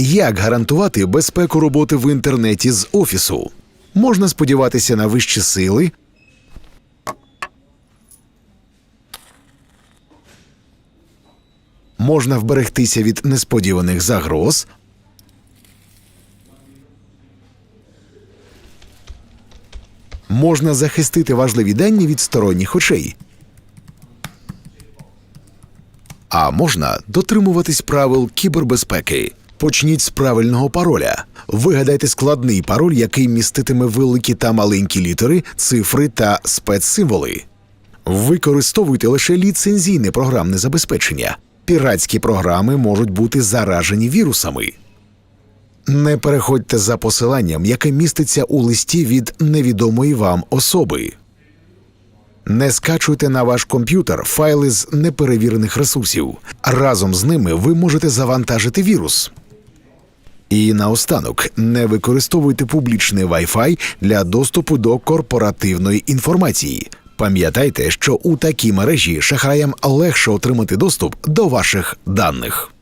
Як гарантувати безпеку роботи в інтернеті з офісу? Можна сподіватися на вищі сили. Можна вберегтися від несподіваних загроз. Можна захистити важливі дані від сторонніх очей. А можна дотримуватись правил кібербезпеки. Почніть з правильного пароля. Вигадайте складний пароль, який міститиме великі та маленькі літери, цифри та спецсимволи. Використовуйте лише ліцензійне програмне забезпечення. Піратські програми можуть бути заражені вірусами. Не переходьте за посиланням, яке міститься у листі від невідомої вам особи. Не скачуйте на ваш комп'ютер файли з неперевірених ресурсів. Разом з ними ви можете завантажити вірус. І наостанок не використовуйте публічний Wi-Fi для доступу до корпоративної інформації. Пам'ятайте, що у такій мережі шахраям легше отримати доступ до ваших даних.